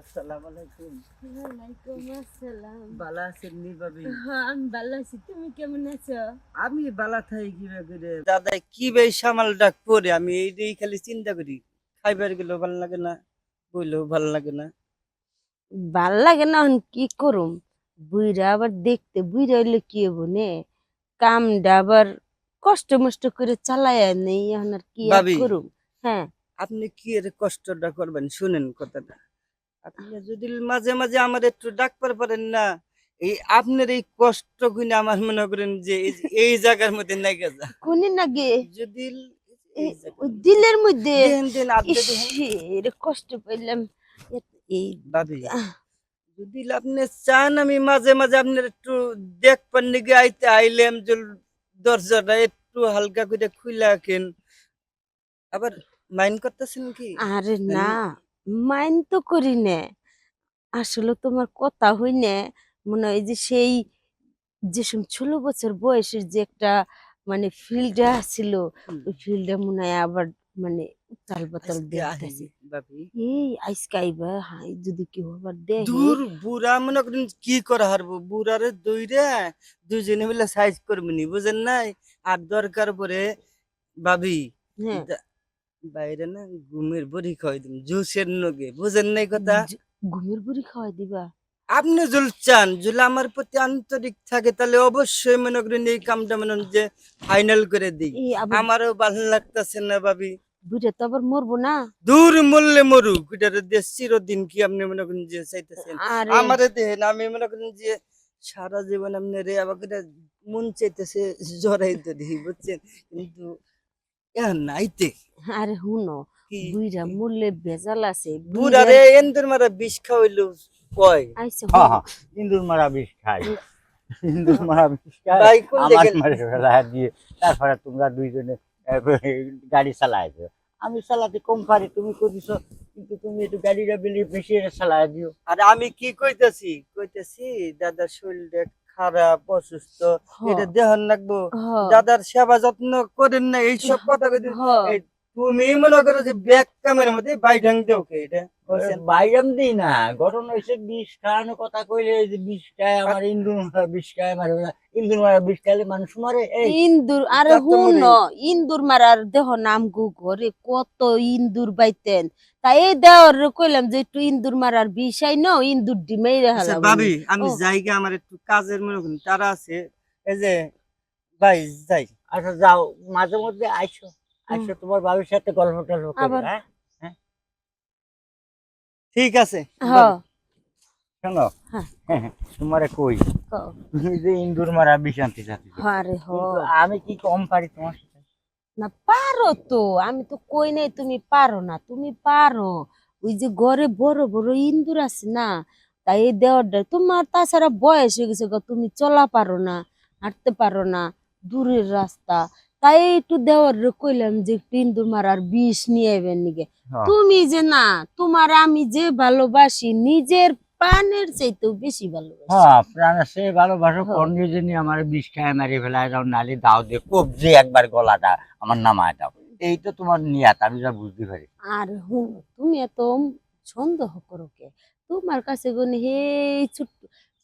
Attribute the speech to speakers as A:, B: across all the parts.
A: আসসালামু আলাইকুম।
B: ওয়ালাইকুম আসসালাম।
A: বালা আছেন নি ভাবি?
B: হ্যাঁ আমি ভালো আছি। তুমি কেমন আছো?
A: আমি বালা থাই কিবা করে দাদা কি বে সামাল ডাক পরে আমি এইটাই খালি চিন্তা করি। খাইবার গেলেও ভালো লাগে না বইলেও ভালো লাগে না।
B: ভালো লাগে না এখন কি করুম? বুইরা আবার দেখতে বুইরা হইলে কি হব নে? কামটা আবার কষ্ট মষ্ট করে চালায় নেই এখন আর কি করুম? হ্যাঁ।
A: আপনি কি এর কষ্টটা করবেন? শুনেন কথাটা। আপনি যদি মাঝে মাঝে আমার একটু ডাকবার পারেন না এই আপনার এই কষ্ট গুনে আমার মনে করেন যে এই যে- জায়গার মধ্যে নাই গেছে
B: কোনি নাগে?
A: যদি
B: দিলের মধ্যে? কষ্ট পেলাম এই
A: ভাবি যদি আপনি চান আমি মাঝে মাঝে আপনার একটু দেখবার নাকি আইতে আইলাম যে দরজাটা একটু হালকা করে খুলে রাখেন। আবার মাইন্ড করতেছেন কি?
B: আরে না। মাইন তো করি না। আসলে তোমার কথা হই না মনে হয় যে সেই যে সময় ষোলো বছর বয়সের যে একটা মানে ফিল্ডটা ছিল
A: হুম।
B: ওই ফিল্ডটা মনে হয় আবার মানে উতাল
A: আজকে
B: দেখতেছে এই আইসকা আইবা হাই যদি কেউ আবার দেখে।
A: দূর বুড়া মনে করেন কি করা হারবো বুড়ারে দইরা দুজনে মিলে সাইজ করবি নি বুঝেন নাই? আর দরকার পরে ভাবি
B: হ্যাঁ।
A: বাইরে না ঘুমের বড়ি খাওয়াই দিন জুসের নগে বুঝেন নাই কথা?
B: ঘুমের বুড়ি খাওয়াই দিবা?
A: আপনি যদি চান যদি আমার প্রতি আন্তরিক থাকে তাহলে অবশ্যই মনে করেন এই কামটা মনে যে ফাইনাল করে দিই। আমারও ভালো লাগতেছে না ভাবি।
B: বুড়ে তো আবার মরবো না?
A: দূর মরলে মরুক এটার দেশ চিরদিন কি আপনি মনে করেন যে চাইতেছেন? আমারে দেখেন আমি মনে করেন যে সারা জীবন আপনি রে আমাকে মন চাইতেছে জড়াইতে দিই বুঝছেন? কিন্তু এখন নাইতে।
B: আরে হুনো বুইরা মরলে ভেজাল আছে
A: বুড়ারে এন্দুর মারা বিষ খাওয়াইলো কয়
B: আইসা
C: হ্যাঁ, হ্যাঁ, ইন্দুর মারা বিষ খাই। ইন্দুর মারা বিষ খাই। আমার মারে ফেলা দিয়ে তারপরে তোমরা দুইজনে গাড়ি চালাইছো আমি চালাতে কম পারি তুমি করিস কিন্তু তুমি একটু গাড়িটা বেশি বেশি চালাই দিও।
A: আর আমি কি কইতাছি? কইতাছি দাদার শরীরটা খারাপ অসুস্থ এটা দেহন লাগবো। দাদার সেবা যত্ন করেন না এইসব কথা কই এই তুমি মনে করো যে ব্যাক কামের মধ্যে বাইঢাং দেও কে এটা?
C: বাইরাম দিই না। ঘটনা হয়েছে বিষ খাওয়ানোর কথা কইলে এই যে বিষ খায় আমার ইন্দুর মারা বিষ খায় মারে ইন্দুর মারা বিষ খাইলে মানুষ মারে
B: ইন্দুর আরে হুন ইন্দুর মারার দেহ নাম গু ঘরে কত ইন্দুর বাইতেন। তাই এই দেওয়ার কইলাম যে একটু ইন্দুর মারার বিষয় ন ইন্দুর ডিমেই
A: আচ্ছা,
B: রেহালাম
A: ভাবি আমি। জায়গা আমার একটু কাজের মনে করেন তারা আছে এই যে ভাই যাই।
C: আচ্ছা যাও মাঝে মধ্যে আইসো। আইসো তোমার বাবির সাথে গল্প টল্প করি হ্যাঁ?
A: ঠিক আছে
C: শোনো।
B: হ্যাঁ।
C: তোমারে কই? তুমি যে ইন্দুর মারা আনতে চাচ্ছ
B: আরে হ।
C: আমি কি কম পারি তোমার সাথে?
B: না পারো তো। আমি তো কই নাই তুমি পারো না। তুমি পারো। ওই যে ঘরে বড় বড় ইন্দুর আছে না তাই এই দেওয়ারটা তোমার তাছাড়া বয়স হয়ে গেছে তুমি চলা পারো না হাঁটতে পারো না দূরের রাস্তা। তাই একটু দেওয়ার কইলাম যে একটু ইন্দুর মারার বিষ নিয়ে এবেন নিগে
C: হ্যাঁ।
B: তুমি যে না তোমার আমি যে ভালোবাসি নিজের প্রাণের চাইতেও বেশি ভালোবাসি।
C: হ্যাঁ প্রাণ আছে ভালোবাসো
B: হ্যাঁ।
C: কোন যদি আমার বিষ খায় মারি ফেলায় দাও নালি দাও দিয়ে কবজি একবার গলাটা আমার নামায় দাও। এই তো তোমার নিয়াত আমি যা বুঝতে পারি।
B: আর হুন তুমি এত সন্দেহ করো কে? তোমার কাছে গনি হে ছোট্ট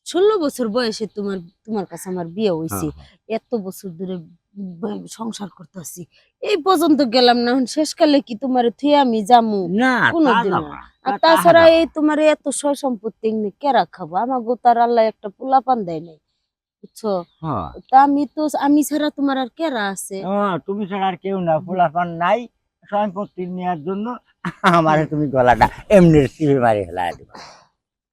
B: ষোলো বছর বয়সে তোমার তোমার কাছে আমার বিয়ে হয়েছে এত বছর ধরে সংসার করতেছি। এই পর্যন্ত গেলাম না এখন শেষকালে কি তোমার থুয়ে আমি যামু? কোনোদিন। আর তাছাড়া এই তোমার এত সয় সম্পত্তি কেরা খাব? আমার গোতার আল্লাহ একটা পোলাপান দেয় নাই বুঝছ?
C: হ্যাঁ।
B: তা আমি তো আমি ছাড়া তোমার আর কেরা আছে?
C: তুমি ছাড়া আর কেউ না ফুলাফান নাই সম্পত্তি নেওয়ার জন্য আমারে তুমি গলাটা এমনি মারি ফেলায় দিবা।